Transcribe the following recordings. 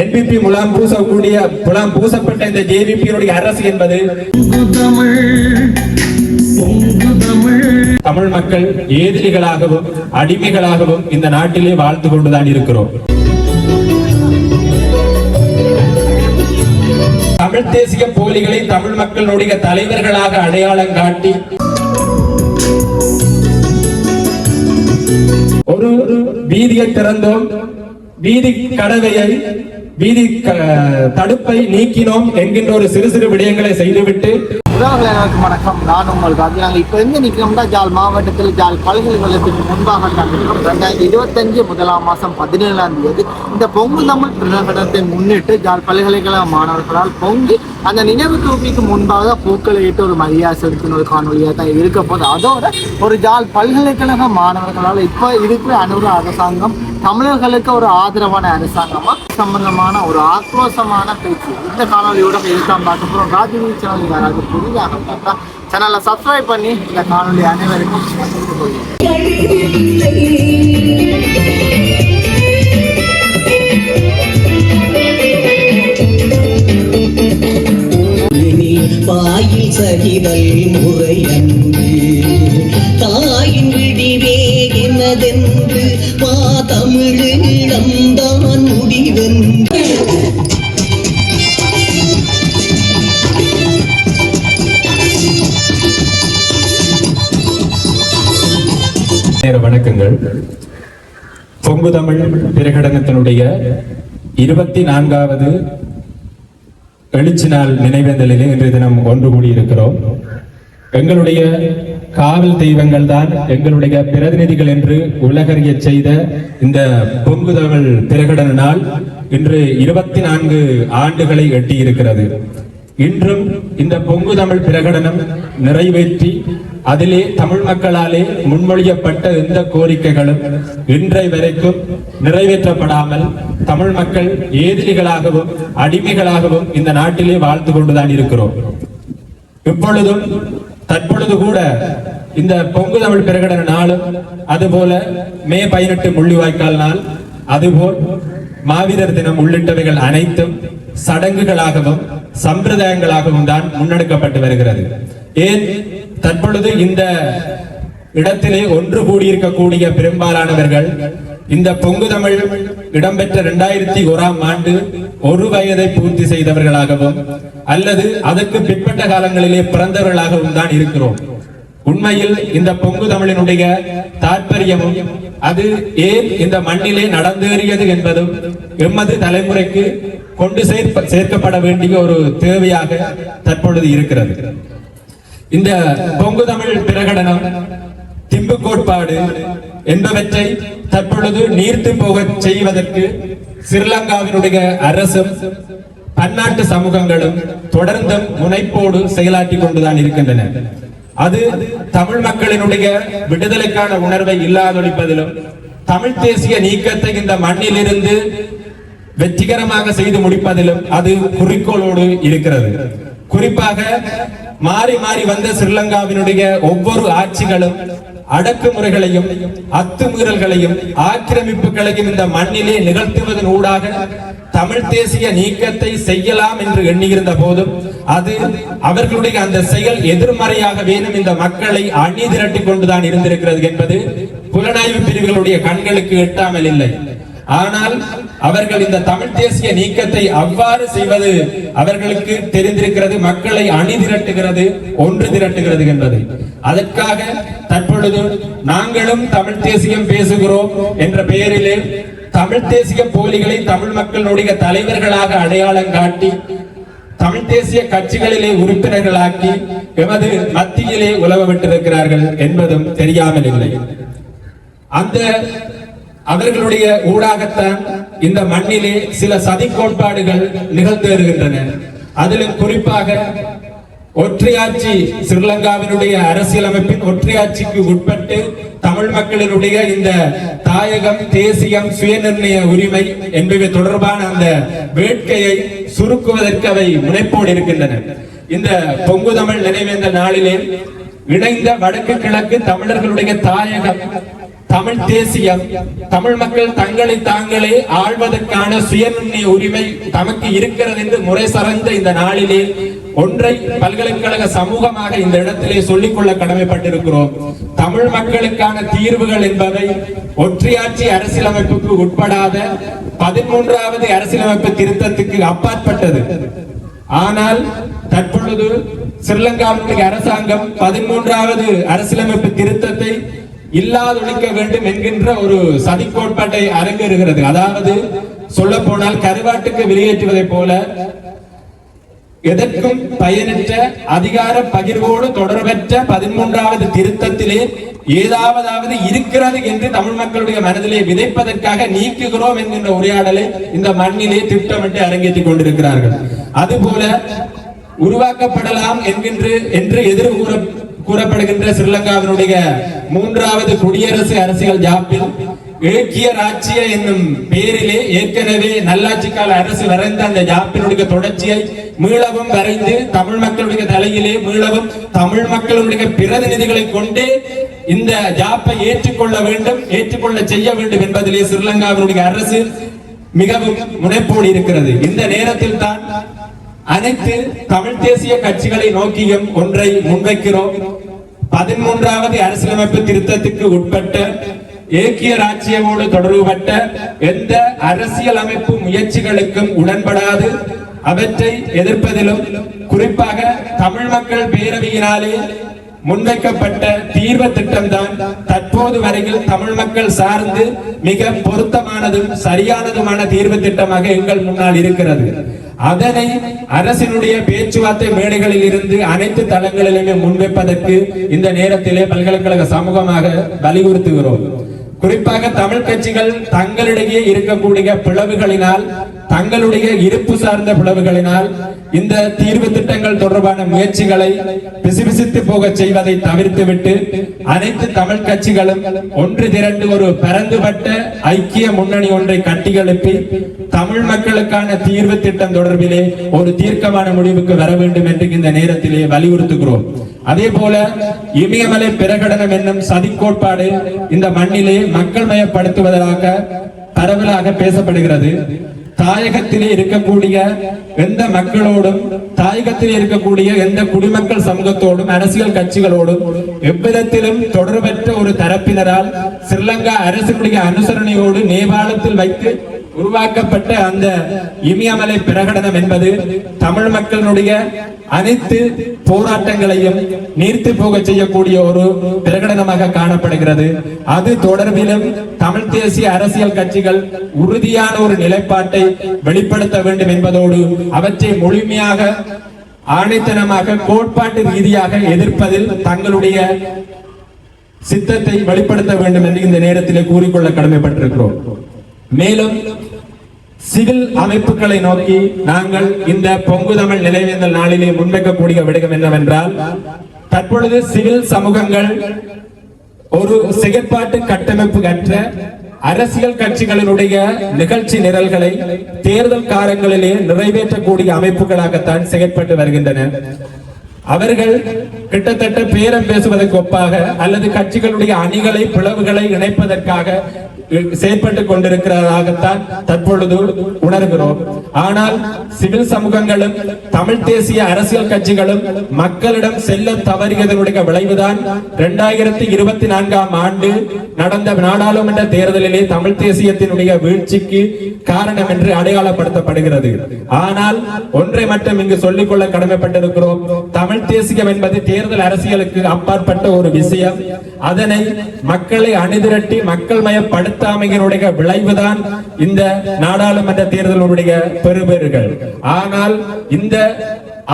NPP முலாம் பூசக்கூடிய முலாம் பூசப்பட்ட இந்த ஜேவிபியினுடைய அரசு என்பது தமிழ் மக்கள் ஏதிரிகளாகவும் அடிமைகளாகவும் இந்த நாட்டிலே வாழ்ந்து கொண்டுதான் இருக்கிறோம். தமிழ் தேசிய போலிகளை தமிழ் மக்களுடைய தலைவர்களாக அடையாளம் காட்டி ஒரு வீதியை திறந்தோம். வீதி கடவையை வீதி தடுப்பை நீக்கினோம் என்கின்ற ஒரு சிறு சிறு விடயங்களை செய்துவிட்டு உறவுகளை வணக்கம். நான் உங்களுக்கு நாங்கள் இப்போ எங்கே நிற்கிறோம்னா ஜால் மாவட்டத்தில் ஜால் பல்கலைக்கழகத்துக்கு முன்பாக நாங்கள் ரெண்டாயிரத்தி இருபத்தஞ்சு முதலாம் மாதம் பதினேழாம் தேதி. இந்த பொங்கு தமிழ் பிரகடனத்தை முன்னிட்டு ஜால் பல்கலைக்கழக மாணவர்களால் பொங்கி அந்த நினைவு தூபிக்கு முன்பாக பூக்களை இட்டு ஒரு மரியாதை செலுத்தின ஒரு காணொலியாக தான் இருக்க போது அதோட ஒரு ஜால் பல்கலைக்கழக மாணவர்களால் இப்போ இருக்கிற அனுர அரசாங்கம் தமிழர்களுக்கு ஒரு ஆதரவான அரசாங்கமா? சம்பந்தமான ஒரு ஆக்ரோஷமான பேச்சு. இந்த காணொலியோட இதுதான் பார்க்க போகிறோம் ராஜினி சேனல் யாராவது புதிதாக பார்த்தா சேனலை சப்ஸ்கிரைப் பண்ணி இந்த காணொலி அனைவருக்கும் பாயில் சகிதல் முறையன்று கேளுங்கள் கொங்கு தமிழ் பிரகடனத்தினுடைய இருபத்தி நான்காவது எழுச்சி நாள் நினைவேந்தலிலே இன்றைய தினம் ஒன்று கூடியிருக்கிறோம். எங்களுடைய காவல் தெய்வங்கள் தான் எங்களுடைய பிரதிநிதிகள் என்று உலகறிய செய்த இந்த பொங்கு தமிழ் பிரகடன நாள் இன்று இருபத்தி நான்கு ஆண்டுகளை எட்டியிருக்கிறது. இன்றும் இந்த பொங்கு தமிழ் பிரகடனம் நிறைவேற்றி அதிலே தமிழ் மக்களாலே முன்மொழியப்பட்ட எந்த கோரிக்கைகளும் இன்றை வரைக்கும் நிறைவேற்றப்படாமல் தமிழ் மக்கள் ஏதிரிகளாகவும் அடிமைகளாகவும் இந்த நாட்டிலே வாழ்ந்து கொண்டுதான் இருக்கிறோம். இப்பொழுதும் தற்பொழுது கூட இந்த பொங்கு தமிழ் பிரகடன நாளும் அதுபோல மே பதினெட்டு முள்ளிவாய்க்கால் நாள் அதுபோல் மாவீரர் தினம் உள்ளிட்டவைகள் அனைத்தும் சடங்குகளாகவும் சம்பிரதாயங்களாகவும் தான் முன்னெடுக்கப்பட்டு வருகிறது. ஏன் தற்பொழுது இந்த இடத்திலே ஒன்று கூடியிருக்கக்கூடிய பெரும்பாலானவர்கள் இந்த பொங்கு தமிழ் இடம்பெற்ற இரண்டாயிரத்தி ஓராம் ஆண்டு ஒரு வயதை பூர்த்தி செய்தவர்களாகவும் அல்லது அதற்கு பிற்பட்ட காலங்களிலே பிறந்தவர்களாகவும் தான் இருக்கிறோம். உண்மையில் இந்த பொங்கு தமிழினுடைய தாற்பயமும் அது ஏன் இந்த மண்ணிலே நடந்தேறியது என்பதும் எமது தலைமுறைக்கு கொண்டு சேர்ப்ப சேர்க்கப்பட வேண்டிய ஒரு தேவையாக தற்பொழுது இருக்கிறது. இந்த பொங்கு தமிழ் பிரகடனம் திம்பு கோட்பாடு என்பவற்றை தற்பொழுது நீர்த்து போக செய்வதற்கு ஸ்ரீலங்காவினுடைய அரசும் பன்னாட்டு சமூகங்களும் தொடர்ந்தும் முனைப்போடு செயலாற்றி கொண்டுதான் இருக்கின்றன. அது தமிழ் மக்களினுடைய விடுதலைக்கான உணர்வை இல்லாதொழிப்பதிலும் தமிழ் தேசிய நீக்கத்தை இந்த மண்ணிலிருந்து வெற்றிகரமாக செய்து முடிப்பதிலும் அது குறிக்கோளோடு இருக்கிறது. குறிப்பாக மாறி மாறி வந்த ஸ்ரீலங்காவினுடைய ஒவ்வொரு ஆட்சிகளும் அடக்குமுறைகளையும் அத்துமீறல்களையும் ஆக்கிரமிப்புகளையும் இந்த மண்ணிலே நிகழ்த்துவதன் ஊடாக தமிழ் தேசிய நீக்கத்தை செய்யலாம் என்று எண்ணியிருந்த போதும் அது அவர்களுடைய அந்த செயல் எதிர்மறையாக வேணும் இந்த மக்களை அணி திரட்டி கொண்டுதான் இருந்திருக்கிறது என்பது புலனாய்வு பிரிவுகளுடைய கண்களுக்கு எட்டாமல் இல்லை. ஆனால் அவர்கள் இந்த தமிழ் தேசிய நீக்கத்தை அவ்வாறு செய்வது அவர்களுக்கு தெரிந்திருக்கிறது மக்களை அணி திரட்டுகிறது ஒன்று திரட்டுகிறது என்பது. அதற்காக தற்பொழுது நாங்களும் தமிழ் தேசியம் பேசுகிறோம் என்ற பெயரிலே தமிழ் தேசிய போலிகளை தமிழ் மக்களுடைய தலைவர்களாக அடையாளம் காட்டி தமிழ் தேசிய கட்சிகளிலே உறுப்பினர்களாக்கி எமது மத்தியிலே உலவ விட்டிருக்கிறார்கள் என்பதும் தெரியாமல் இல்லை அந்த அவர்களுடைய ஊடாகத்தான் இந்த மண்ணிலே சில சதி கோட்பாடுகள் நிகழ்ந்தேறுகின்றன அதிலும் குறிப்பாக ஒற்றையாட்சி ஸ்ரீலங்காவினுடைய அரசியலமைப்பின் ஒற்றையாட்சிக்கு உட்பட்டு தமிழ் மக்களினுடைய இந்த தாயகம் தேசியம் சுயநிர்ணய உரிமை என்பவை தொடர்பான அந்த வேட்கையை சுருக்குவதற்கு அவை முனைப்போடு இருக்கின்றன. இந்த பொங்கு தமிழ் நினைவேந்த நாளிலே இணைந்த வடக்கு கிழக்கு தமிழர்களுடைய தாயகம் தமிழ் தேசியம் தமிழ் மக்கள் தங்களை தாங்களே ஆழ்வதற்கான சுயநிர்ணய உரிமை தமக்கு இருக்கிறது என்று முறை சார்ந்த இந்த நாளிலே ஒன்றை பல்கலைக்கழக சமூகமாக இந்த இடத்திலே சொல்லிக்கொள்ள கடமைப்பட்டிருக்கிறோம். தமிழ் மக்களுக்கான தீர்வுகள் என்பவை ஒற்றையாட்சி அரசியலமைப்புக்கு உட்படாத பதிமூன்றாவது அரசியலமைப்பு திருத்தத்துக்கு அப்பாற்பட்டது. ஆனால் தற்பொழுது ஸ்ரீலங்காவுடைய அரசாங்கம் பதிமூன்றாவது அரசியலமைப்பு திருத்த இல்லாதொழிக்க வேண்டும் என்கின்ற ஒரு சதி கோட்பாட்டை அரங்கேறுகிறது. அதாவது சொல்ல போனால் கருவாட்டுக்கு வெளியேற்றுவதைப் போல எதற்கும் பயனற்ற அதிகார பகிர்வோடு தொடர்பற்ற பதிமூன்றாவது திருத்தத்திலே ஏதாவதாவது இருக்கிறது என்று தமிழ் மக்களுடைய மனதிலே விதைப்பதற்காக நீக்குகிறோம் என்கின்ற உரையாடலை இந்த மண்ணிலே திட்டமிட்டு அரங்கேற்றிக் கொண்டிருக்கிறார்கள். அதுபோல உருவாக்கப்படலாம் என்கின்ற என்று எதிர்கூற கூறப்படுகின்ற ஸ்ரீலங்காவினுடைய மூன்றாவது குடியரசு அரசியல் ஜாப்பில் ஏக்கிய ராட்சிய என்னும் பேரிலே ஏற்கனவே நல்லாட்சி கால அரசு வரைந்த அந்த ஜாப்பினுடைய தொடர்ச்சியை மீளவும் வரைந்து தமிழ் மக்களுடைய தலையிலே மீளவும் தமிழ் மக்களுடைய பிரதிநிதிகளை கொண்டே இந்த ஜாப்பை ஏற்றுக்கொள்ள வேண்டும் ஏற்றுக்கொள்ள செய்ய வேண்டும் என்பதிலே ஸ்ரீலங்காவினுடைய அரசு மிகவும் முனைப்போடு இருக்கிறது. இந்த நேரத்தில் தான் அனைத்து தமிழ் தேசிய கட்சிகளை நோக்கியும் ஒன்றை முன்வைக்கிறோம். பதிமூன்றாவது அரசியலமைப்பு திருத்தத்துக்கு உட்பட்ட ஏக்கிய ராஜ்யமோடு தொடர்புபட்ட எந்த அரசியல் அமைப்பு முயற்சிகளுக்கும் உடன்படாது. அவற்றை எதிர்ப்பதிலும் குறிப்பாக தமிழ் மக்கள் பேரவையினாலே முன்வைக்கப்பட்ட தீர்வு திட்டம்தான் தற்போது வரையில் தமிழ் மக்கள் சார்ந்து மிக பொருத்தமானதும் சரியானதுமான தீர்வு திட்டமாக எங்கள் முன்னால் இருக்கிறது. அதனை அரசினுடைய பேச்சுவார்த்தை மேடைகளில் இருந்து அனைத்து தளங்களிலுமே முன்வைப்பதற்கு இந்த நேரத்திலே பல்கலைக்கழக சமூகமாக வலியுறுத்துகிறோம். குறிப்பாக தமிழ் கட்சிகள் தங்களிடையே இருக்கக்கூடிய பிளவுகளினால் தங்களுடைய இருப்பு சார்ந்த பிளவுகளினால் இந்த தீர்வு திட்டங்கள் தொடர்பான முயற்சிகளை பிசுபிசித்து போக செய்வதை தவிர்த்துவிட்டு அனைத்து தமிழ் கட்சிகளும் ஒன்று திரண்டு ஒரு பரந்துபட்ட ஐக்கிய முன்னணி ஒன்றை கட்டியெழுப்பி தமிழ் மக்களுக்கான தீர்வு திட்டம் தொடர்பிலே ஒரு தீர்க்கமான முடிவுக்கு வர வேண்டும் என்று இந்த நேரத்திலே வலியுறுத்துகிறோம். அதே போல இமயமலை பிரகடனம் என்னும் சதி கோட்பாடு இந்த மண்ணிலே மக்கள் மயப்படுத்துவதாக பரவலாக பேசப்படுகிறது. தாயகத்திலே இருக்கக்கூடிய எந்த மக்களோடும் தாயகத்திலே இருக்கக்கூடிய எந்த குடிமக்கள் சமூகத்தோடும் அரசியல் கட்சிகளோடும் எவ்விதத்திலும் தொடர்பற்ற ஒரு தரப்பினரால் ஸ்ரீலங்கா அரசுடைய அனுசரணையோடு நேபாளத்தில் வைத்து உருவாக்கப்பட்ட அந்த இமயமலை பிரகடனம் என்பது தமிழ் மக்களுடைய அனைத்து போராட்டங்களையும் நீர்த்து போக செய்யக்கூடிய ஒரு பிரகடனமாக காணப்படுகிறது. அது தொடர்பிலும் தமிழ் தேசிய அரசியல் கட்சிகள் உறுதியான ஒரு நிலைப்பாட்டை வெளிப்படுத்த வேண்டும் என்பதோடு அவற்றை முழுமையாக ஆணைத்தனமாக கோட்பாட்டு ரீதியாக எதிர்ப்பதில் தங்களுடைய சித்தத்தை வெளிப்படுத்த வேண்டும் என்று இந்த நேரத்திலே கூறிக்கொள்ள கடமைப்பட்டிருக்கிறோம். மேலும் சிவில் அமைப்புகளை நோக்கி நாங்கள் இந்த பொங்கு தமிழ் நினைவேந்தல் நாளிலே முன்வைக்கக்கூடிய விடயம் என்னவென்றால் தற்பொழுது சிவில் சமூகங்கள் ஒரு செயற்பாட்டு கட்டமைப்பு கற்ற அரசியல் கட்சிகளினுடைய நிகழ்ச்சி நிரல்களை தேர்தல் காலங்களிலே நிறைவேற்றக்கூடிய அமைப்புகளாகத்தான் செயற்பட்டு வருகின்றன. அவர்கள் கிட்டத்தட்ட பேரம் பேசுவதற்கு ஒப்பாக அல்லது கட்சிகளுடைய அணிகளை பிளவுகளை இணைப்பதற்காக செயற்பட்டுக் கொண்டிருக்கிறதாகத்தான் தற்பொழுது உணர்கிறோம். ஆனால் சிவில் சமூகங்களும் தமிழ் தேசிய அரசியல் கட்சிகளும் மக்களிடம் செல்ல தவறியதனுடைய விளைவுதான் இரண்டாயிரத்தி இருபத்தி நான்காம் ஆண்டு நடந்த நாடாளுமன்ற தேர்தலிலே தமிழ் தேசியத்தினுடைய வீழ்ச்சிக்கு காரணம் என்று அடையாளப்படுத்தப்படுகிறது. ஆனால் ஒன்றை மட்டும் இங்கு சொல்லிக்கொள்ள கடமைப்பட்டிருக்கிறோம். தமிழ் தேசியம் என்பது தேர்தல் அரசியலுக்கு அப்பாற்பட்ட ஒரு விஷயம். அதனை மக்களை அணிதிரட்டி மக்கள் மயப்படுத்த மயப்படுத்தாமையினுடைய விளைவுதான் இந்த நாடாளுமன்ற தேர்தலுடைய பெறுபேறுகள். ஆனால் இந்த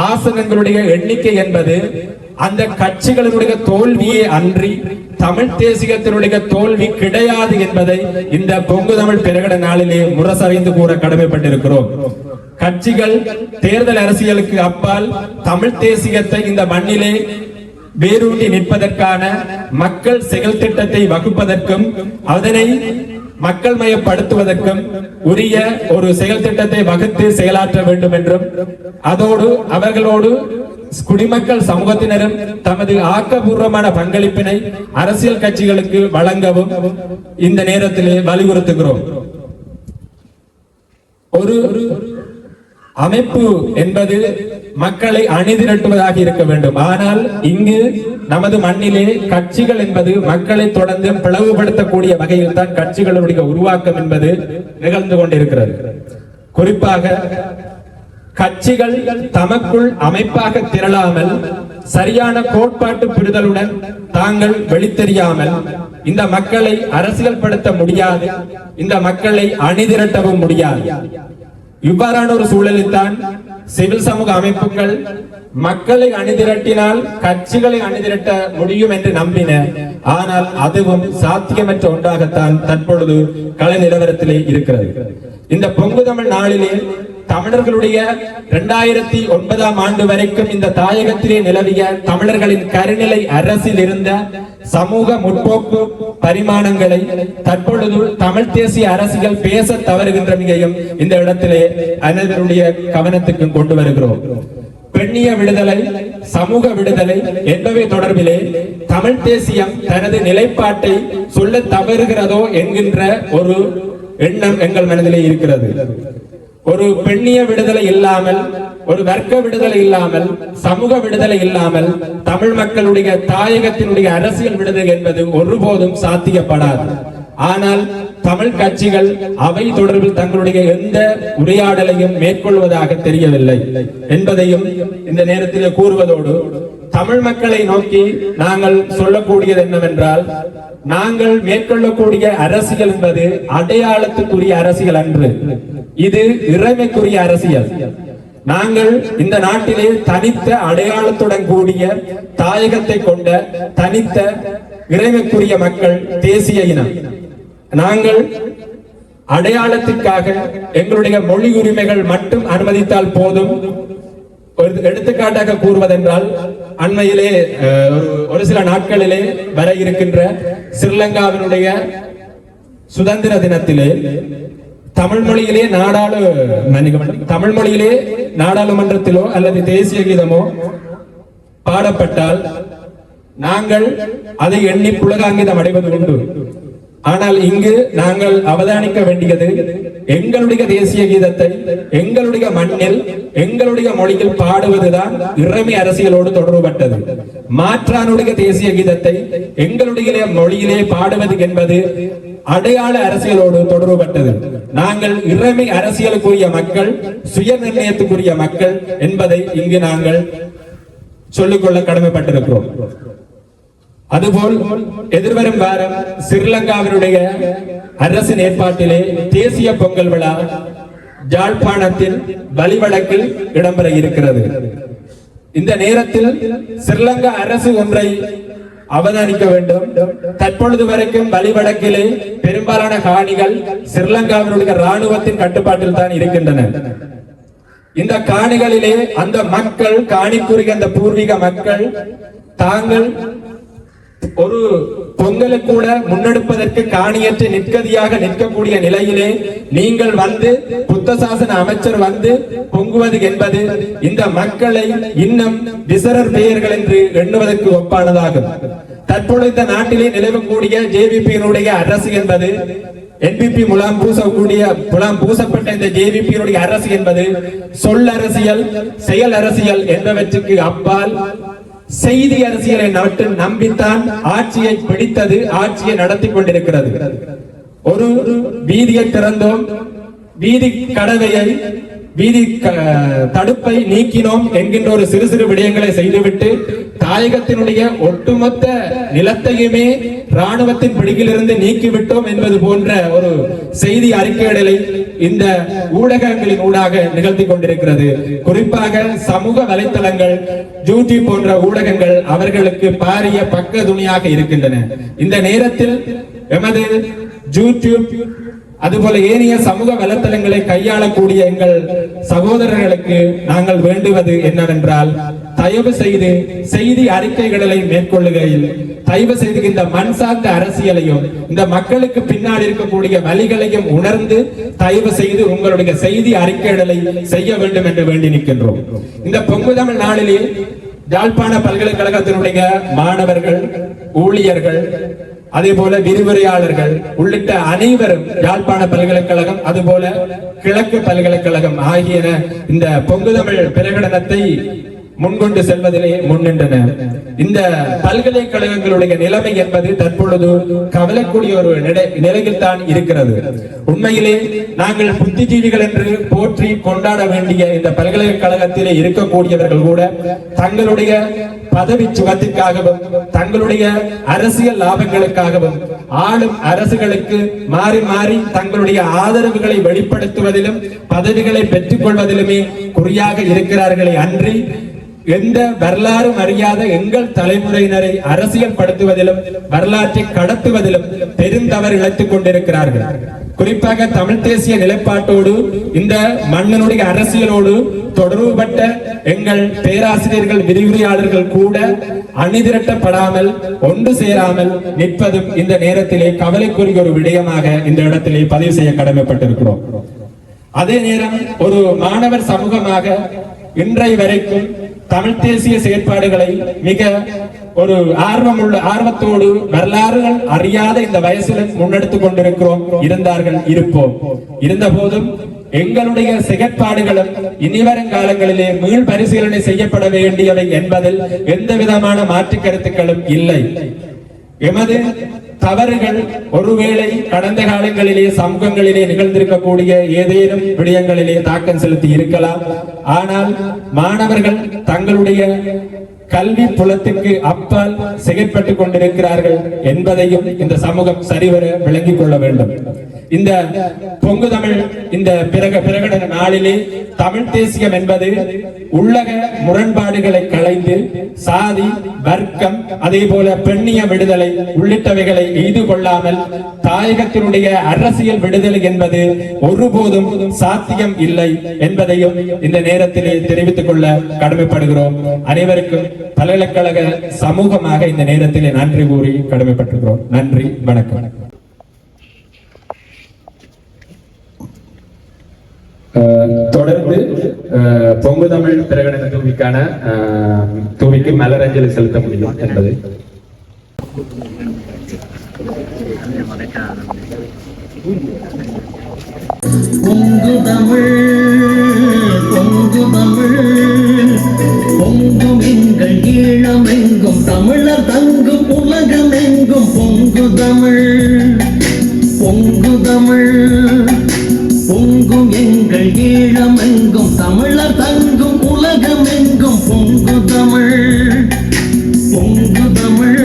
ஆசனங்களுடைய எண்ணிக்கை என்பது அந்த கட்சிகளினுடைய தோல்வியே அன்றி தமிழ் தேசியத்தினுடைய தோல்வி கிடையாது என்பதை இந்த பொங்கு தமிழ் பிரகட நாளிலே முரசறிந்து கூற கடமைப்பட்டிருக்கிறோம். கட்சிகள் தேர்தல் அரசியலுக்கு அப்பால் தமிழ் தேசியத்தை இந்த மண்ணிலே வேரூன்றி நிற்பதற்கான மக்கள் செயல் திட்டத்தை வகுப்பதற்கும் அதனை மக்கள் மயப்படுத்துவதற்கும் உரிய ஒரு செயல் திட்டத்தை வகுத்து செயலாற்ற வேண்டும் என்றும் அதோடு அவர்களோடு குடிமக்கள் சமூகத்தினரும் தமது ஆக்கபூர்வமான பங்களிப்பினை அரசியல் கட்சிகளுக்கு வழங்கவும் இந்த நேரத்திலே வலியுறுத்துகிறோம். ஒரு அமைப்பு என்பது மக்களை அணிதிரட்டுவதாக இருக்க வேண்டும். ஆனால் இங்கு நமது மண்ணிலே கட்சிகள் என்பது மக்களை தொடர்ந்து பிளவுபடுத்தக்கூடிய வகையில் தான் கட்சிகளுடைய உருவாக்கம் என்பது நிகழ்ந்து கொண்டிருக்கிறது. குறிப்பாக கட்சிகள் தமக்குள் அமைப்பாக திரளாமல் சரியான கோட்பாட்டு புரிதலுடன் தாங்கள் வெளித்தெரியாமல் இந்த மக்களை அரசியல்படுத்த முடியாது இந்த மக்களை அணிதிரட்டவும் முடியாது. இவ்வாறான ஒரு சூழலில்தான் சிவில் சமூக அமைப்புகள் மக்களை அணிதிரட்டினால் கட்சிகளை அணிதிரட்ட முடியும் என்று நம்பின. ஆனால் அதுவும் சாத்தியமற்ற ஒன்றாகத்தான் தற்பொழுது கலை நிலவரத்திலே இருக்கிறது. இந்த பொங்கு தமிழ் நாளிலே தமிழர்களுடைய இரண்டாயிரத்தி ஒன்பதாம் ஆண்டு வரைக்கும் இந்த தாயகத்திலே நிலவிய தமிழர்களின் கருநிலை அரசில் இருந்த சமூக முற்போக்கு பரிமாணங்களை தற்பொழுது தமிழ் தேசிய அரசுகள் பேச தவறுகின்றமையையும் இந்த இடத்திலே அனைவருடைய கவனத்துக்கும் கொண்டு வருகிறோம். பெண்ணிய விடுதலை சமூக விடுதலை என்பவை தொடர்பிலே தமிழ் தேசியம் தனது நிலைப்பாட்டை சொல்ல தவறுகிறதோ என்கின்ற ஒரு எண்ணம் எங்கள் மனதிலே இருக்கிறது. ஒரு பெண்ணிய விடுதலை இல்லாமல் ஒரு வர்க்க விடுதலை இல்லாமல் சமூக விடுதலை இல்லாமல் தமிழ் மக்களுடைய தாயகத்தினுடைய அரசியல் விடுதலை என்பது ஒருபோதும் சாத்தியப்படாது. ஆனால் தமிழ் கட்சிகள் அவை தொடர்பில் தங்களுடைய எந்த உரையாடலையும் மேற்கொள்வதாக தெரியவில்லை என்பதையும் இந்த நேரத்திலே கூறுவதோடு தமிழ் மக்களை நோக்கி நாங்கள் சொல்லக்கூடியது என்னவென்றால் நாங்கள் மேற்கொள்ளக்கூடிய அரசியல் என்பது அடையாளத்துக்குரிய அரசியல் அன்று. இது இறைமைக்குரிய அரசியல். நாங்கள் இந்த நாட்டிலே தனித்த அடையாளத்துடன் கூடிய தாயகத்தை கொண்ட தனித்த இறைமைக்குரிய மக்கள் தேசிய இனம். நாங்கள் அடையாளத்திற்காக எங்களுடைய மொழி உரிமைகள் மட்டும் அனுமதித்தால் போதும். ஒரு எடுத்துக்காட்டாக கூறுவதென்றால் அண்மையிலே அஹ், ஒரு- ஒரு சில நாட்களிலே வர இருக்கின்ற ஸ்ரீலங்காவினுடைய சுதந்திர தினத்திலே தமிழ் மொழியிலே நாடாளு மன்னிக்க வேண்டும். தமிழ் மொழியிலே நாடாளுமன்றத்திலோ அல்லது தேசிய கீதமோ பாடப்பட்டால் நாங்கள் அதை எண்ணி புலகாங்கிதம் அடைவது உண்டு ஆனால் இங்கு நாங்கள் அவதானிக்க வேண்டியது எங்களுடைய தேசிய கீதத்தை எங்களுடைய மண்ணில் எங்களுடைய மொழியில் பாடுவதுதான் இறைமை அரசியலோடு தொடர்புபட்டது மாற்றானுடைய தேசிய கீதத்தை எங்களுடைய மொழியிலே பாடுவது என்பது அடையாள அரசியலோடு தொடர்புபட்டது நாங்கள் இறைமை அரசியலுக்குரிய மக்கள் சுய நிர்ணயத்துக்குரிய மக்கள் என்பதை இங்கு நாங்கள் சொல்லிக்கொள்ள கடமைப்பட்டிருக்கிறோம். அதுபோல் எதிர்வரும் வாரம் ஸ்ரீலங்காவினுடைய அரசின் ஏற்பாட்டிலே தேசிய பொங்கல் விழா ஜாழ்ப்பாணத்தில் வழிவழக்கில் இடம்பெற இருக்கிறது. இந்த நேரத்தில் ஸ்ரீலங்கா அரசு ஒன்றை அவதானிக்க வேண்டும். தற்பொழுது வரைக்கும் வழிவடக்கிலே பெரும்பாலான காணிகள் ஸ்ரீலங்காவினுடைய ராணுவத்தின் கட்டுப்பாட்டில் தான் இருக்கின்றன. இந்த காணிகளிலே அந்த மக்கள் காணிக்குரிய அந்த பூர்வீக மக்கள் தாங்கள் ஒரு பொங்கலை கூட முன்னெடுப்பதற்கு காணியற்று நிற்கதியாக நிற்கக்கூடிய நிலையிலே நீங்கள் வந்து புத்த சாசன அமைச்சர் வந்து பொங்குவது என்பது இந்த மக்களை இன்னும் விசரர் பெயர்கள் என்று எண்ணுவதற்கு ஒப்பானதாகும். தற்பொழுது இந்த நாட்டிலே நிலவக்கூடிய ஜேவிபியினுடைய அரசு என்பது என்பிபி முலாம் பூசக்கூடிய முலாம் பூசப்பட்ட இந்த ஜேவிபியினுடைய அரசு என்பது சொல் அரசியல் செயல் அரசியல் என்பவற்றுக்கு அப்பால் செய்தி அரசியலை நாட்டு நம்பித்தான் ஆட்சியை பிடித்தது ஆட்சியை நடத்தி கொண்டிருக்கிறது. ஒரு வீதியை திறந்தோம். வீதி கடவையை வீதி தடுப்பை நீக்கினோம் என்கின்ற ஒரு சிறு சிறு விடயங்களை செய்துவிட்டு தாயகத்தினுடைய ஒட்டுமொத்த நிலத்தையுமே ராணுவத்தின் பிடியிலிருந்து நீக்கிவிட்டோம் என்பது போன்ற ஒரு செய்தி அறிக்கையிடலை இந்த ஊடகங்களின் ஊடாக நிகழ்த்தி கொண்டிருக்கிறது. குறிப்பாக சமூக வலைத்தளங்கள் யூடியூப் போன்ற ஊடகங்கள் அவர்களுக்கு பாரிய பக்க துணியாக இருக்கின்றன. இந்த நேரத்தில் எமது யூடியூப் அதுபோல ஏனைய சமூக வலைத்தளங்களை கையாளக்கூடிய எங்கள் சகோதரர்களுக்கு நாங்கள் வேண்டுவது என்னவென்றால் தயவு செய்து செய்தி அறிக்கைகளை மேற்கொள்ளுகையில் தயவு செய்து இந்த மண் சார்ந்த அரசியலையும் இந்த மக்களுக்கு பின்னால் இருக்கக்கூடிய வழிகளையும் உணர்ந்து தயவு செய்து உங்களுடைய செய்தி அறிக்கைகளை செய்ய வேண்டும் என்று வேண்டி நிற்கின்றோம். இந்த பொங்கு தமிழ் நாளிலே யாழ்ப்பாண பல்கலைக்கழகத்தினுடைய மாணவர்கள் ஊழியர்கள் அதே போல விரிவுரையாளர்கள் உள்ளிட்ட அனைவரும் யாழ்ப்பாண பல்கலைக்கழகம் அதுபோல கிழக்கு பல்கலைக்கழகம் ஆகியன இந்த பொங்கு தமிழ் பிரகடனத்தை முன்கொண்டு செல்வதிலே முன்னின்றன இந்த பல்கலைக்கழகங்களுடைய நிலைமை என்பது தற்பொழுது கவலைக்கூடிய ஒரு நிலை- நிலையில் தான் இருக்கிறது. உண்மையிலே நாங்கள் புத்திஜீவிகள் என்று போற்றி கொண்டாட வேண்டிய இந்த பல்கலைக்கழகத்திலே இருக்கக்கூடியவர்கள் கூட தங்களுடைய பதவி சுகத்திற்காகவும் தங்களுடைய அரசியல் லாபங்களுக்காகவும் ஆளும் அரசுகளுக்கு மாறி மாறி தங்களுடைய ஆதரவுகளை வெளிப்படுத்துவதிலும் பதவிகளை பெற்றுக் கொள்வதிலுமே குறியாக இருக்கிறார்களே அன்றி எந்த வரலாறும் அறியாத எங்கள் தலைமுறையினரை அரசியல் படுத்துவதிலும் வரலாற்றை கடத்துவதிலும் பெருந்தவறு இழைத்துக் கொண்டிருக்கிறார்கள். குறிப்பாக தமிழ் தேசிய நிலைப்பாட்டோடு இந்த மன்னனுடைய அரசியலோடு தொடர்புபட்ட எங்கள் பேராசிரியர்கள் விரிவுரையாளர்கள் கூட அணிதிரட்டப்படாமல் ஒன்று சேராமல் நிற்பதும் இந்த நேரத்திலே கவலைக்குரிய ஒரு விடயமாக இந்த இடத்திலே பதிவு செய்ய கடமைப்பட்டிருக்கிறோம். அதே நேரம் ஒரு மாணவர் சமூகமாக இன்றைய வரைக்கும் தமிழ் தேசிய செயற்பாடுகளை மிக ஒரு ஆர்வமுள்ள ஆர்வத்தோடு வரலாறுகள் அறியாத இந்த வயசில் முன்னெடுத்துக் கொண்டிருக்கிறோம். இருந்தார்கள் இருப்போம். இருந்த போதும் எங்களுடைய செயற்பாடுகளும் இனிவரும் காலங்களிலே மீள் பரிசீலனை செய்யப்பட வேண்டியவை என்பதில் எந்த விதமான மாற்று கருத்துக்களும் இல்லை. எமது தவறுகள் ஒருவேளை கடந்த காலங்களிலே சமூகங்களிலே நிகழ்ந்திருக்கக்கூடிய ஏதேனும் விடயங்களிலே தாக்கம் செலுத்தி இருக்கலாம். ஆனால் மாணவர்கள் தங்களுடைய கல்வி புலத்திற்கு அப்பால் செயற்பட்டுக் கொண்டிருக்கிறார்கள் என்பதையும் இந்த சமூகம் சரிவர விளங்கிக் கொள்ள வேண்டும். இந்த பொங்கு தமிழ் இந்த பிறக பிரகடன நாளிலே தமிழ் தேசியம் என்பது உள்ளக முரண்பாடுகளை களைந்து சாதி வர்க்கம் அதே போல பெண்ணிய விடுதலை உள்ளிட்டவைகளை எய்து கொள்ளாமல் தாயகத்தினுடைய அரசியல் விடுதலை என்பது ஒருபோதும் சாத்தியம் இல்லை என்பதையும் இந்த நேரத்திலே தெரிவித்துக் கொள்ள கடமைப்படுகிறோம். அனைவருக்கும் பல்கலைக்கழக சமூகமாக இந்த நேரத்திலே நன்றி கூறி கடமைப்பட்டிருக்கிறோம். நன்றி வணக்கம். தொடர்ந்து பொங்கு தமிழ் பிரகடன தூவிக்கான தூவிக்கு மலரஞ்சலி செலுத்த முடியும் என்பது. பொங்கு தமிழ் பொங்கு தமிழ் பொங்கும் எங்கள் ஈழமெங்கும் தமிழர் தங்கும் உலகமெங்கும். பொங்கு தமிழ் பொங்கு தமிழ் பொங்கும் எங்கள் ஈழம் எங்கும் தமிழர் தங்கும் உலகம் எங்கும் பொங்கு தமிழ் பொங்கு தமிழ்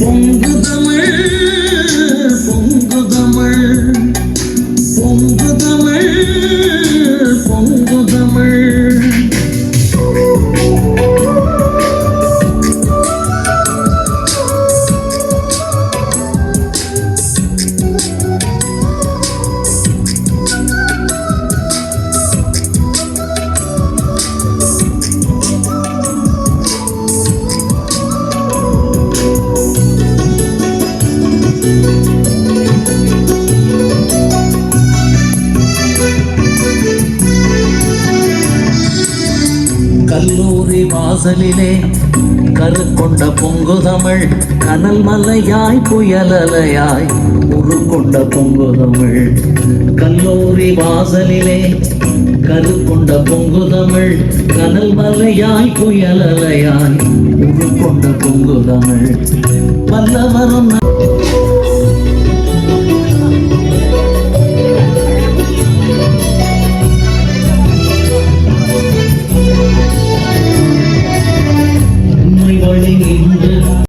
பொங்கு தமிழ் பொங்கு தமிழ். கல்லூரி வாசலிலே கருக்கொண்ட பொங்கு தமிழ் கனல் மலையாய் புயலலையாய் உருக்கொண்ட பொங்கு தமிழ் கல்லூரி வாசலிலே கருக்கொண்ட பொங்கு தமிழ் கனல் மலையாய் புயலலையாய் உருக்கொண்ட பொங்கு தமிழ் பல்லவரும்